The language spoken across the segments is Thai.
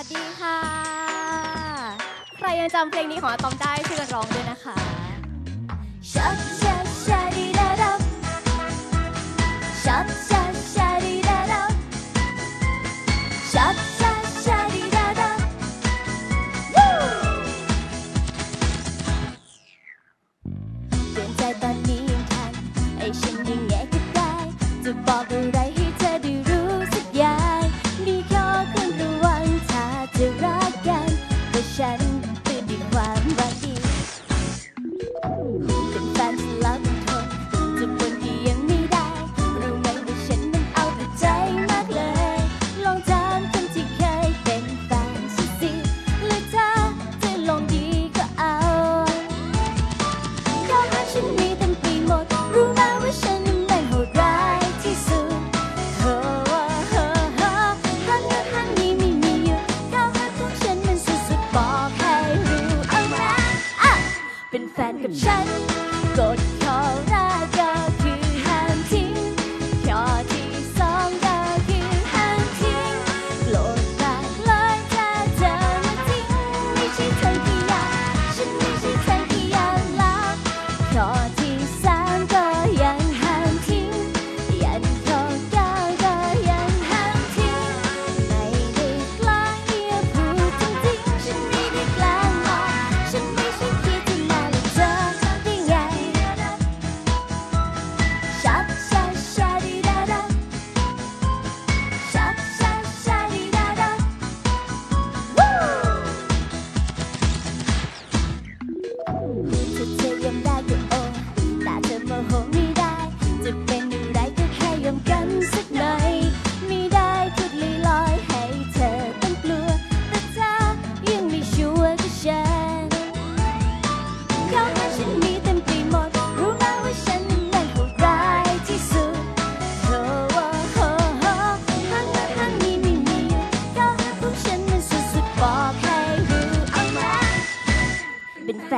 วัสดีค่ะ ใครยังจำเพลงนี้ของอะตอมได้ช่วยกันร้องด้วยนะคะชับชับชาดีดาดับชับ เป็นแฟนกับฉันกด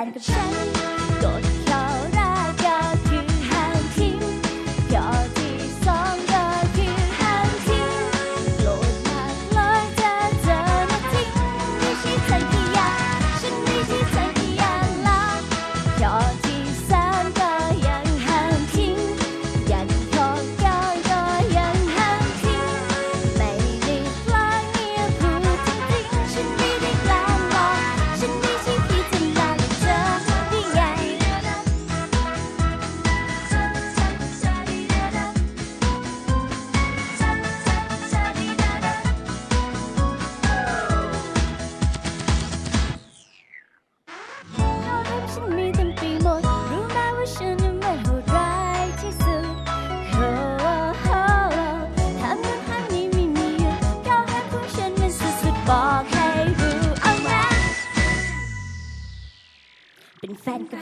แฟนกับฉัน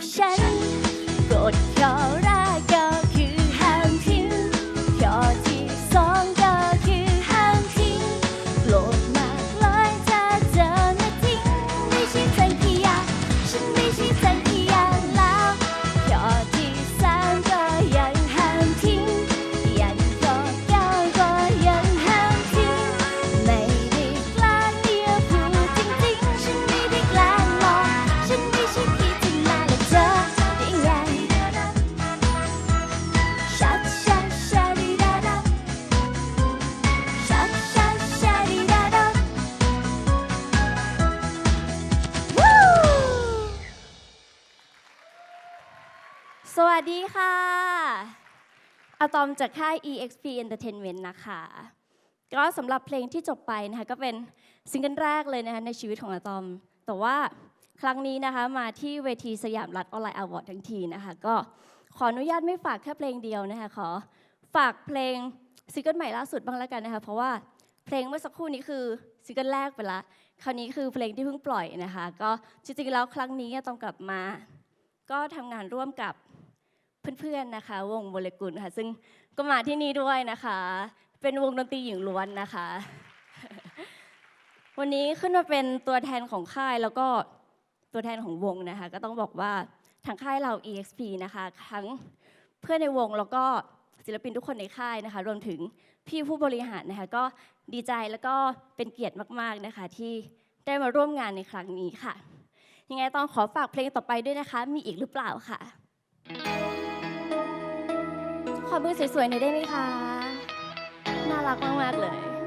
เวัสดีค่ะ อะตอมจากค่าย EXP Entertainment นะคะ ก็สำหรับเพลงที่จบไปนะคะก็เป็นซิงเกิลแรกเลยนะคะในชีวิตของอะตอม แต่ว่าครั้งนี้นะคะมาที่เวทีสยามรัฐออนไลน์อวอร์ดทั้งทีนะคะ ก็ขออนุญาตไม่ฝากแค่เพลงเดียวนะคะ ขอฝากเพลงซิงเกิลใหม่ล่าสุดบ้างแล้วกันนะคะ เพราะว่าเพลงเมื่อสักครู่นี้คือซิงเกิลแรกไปละคราวนี้คือเพลงที่เพิ่งปล่อยนะคะ ก็จริงๆแล้วครั้งนี้อะตอมกลับมา ก็ทำงานร่วมกับ เพื่อนๆนะคะ วงโมเลกุลค่ะ ซึ่งก็มาที่นี่ด้วยนะคะ เป็นวงดนตรีหญิงล้วนนะคะ วันนี้ขึ้นมาเป็นตัวแทนของค่ายแล้วก็ตัวแทนของวงนะคะ ก็ต้องบอกว่าทางค่ายเรา EXP นะคะทั้งเพื่อนในวงแล้วก็ศิลปินทุกคนในค่ายนะคะ รวมถึงพี่ผู้บริหารนะคะ ก็ดีใจแล้วก็เป็นเกียรติมากๆนะคะ ที่ได้มาร่วมงานในครั้งนี้ค่ะ ยังไงต้องขอฝากเพลงต่อไปด้วยนะคะ มีอีกหรือเปล่าค่ะ thank you ขอมือสวยๆหน่อยได้ไหมคะ น่ารักมากๆเลย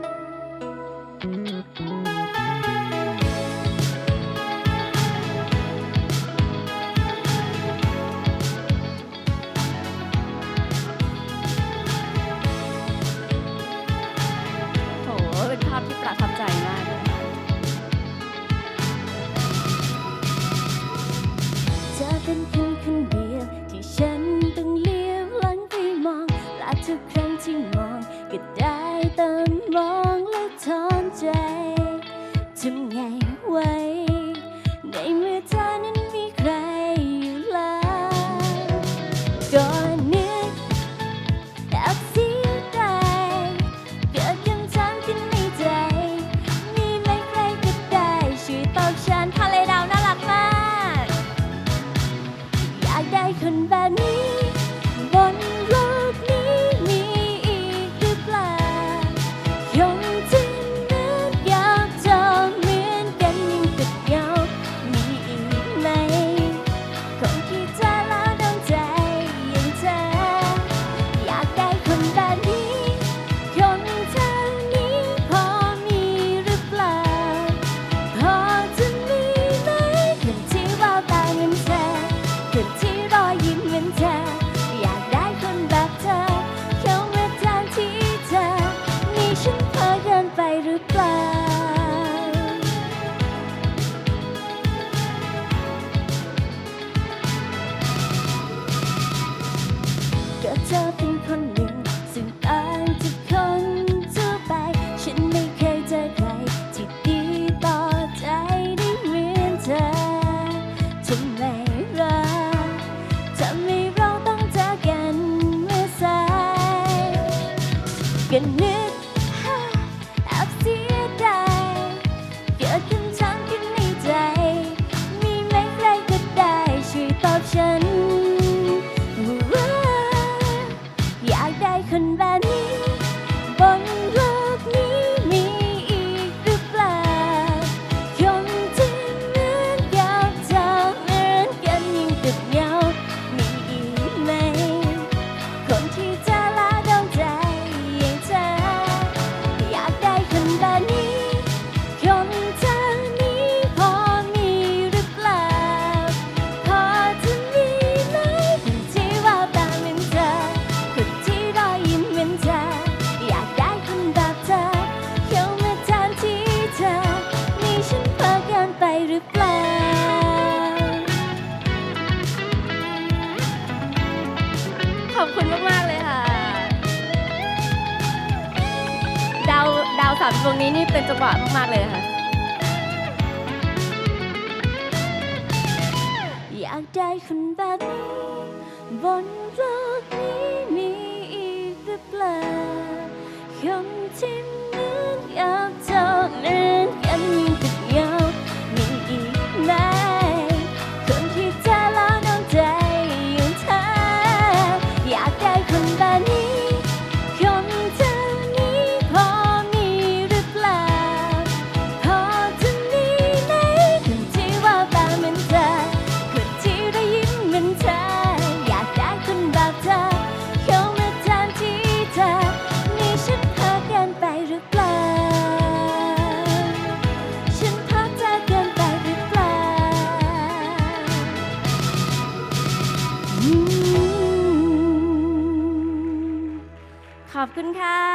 ทำไงไว้ คุณมากๆเลยค่ะ ดาวดาวสามดวงนี้นี่เป็นจังหวะมากๆเลยค่ะ อยากได้คนแบบนี้บนโลกนี้มีอีกหรือเปล่าคนที่เหมือนกับเธ ค่ะ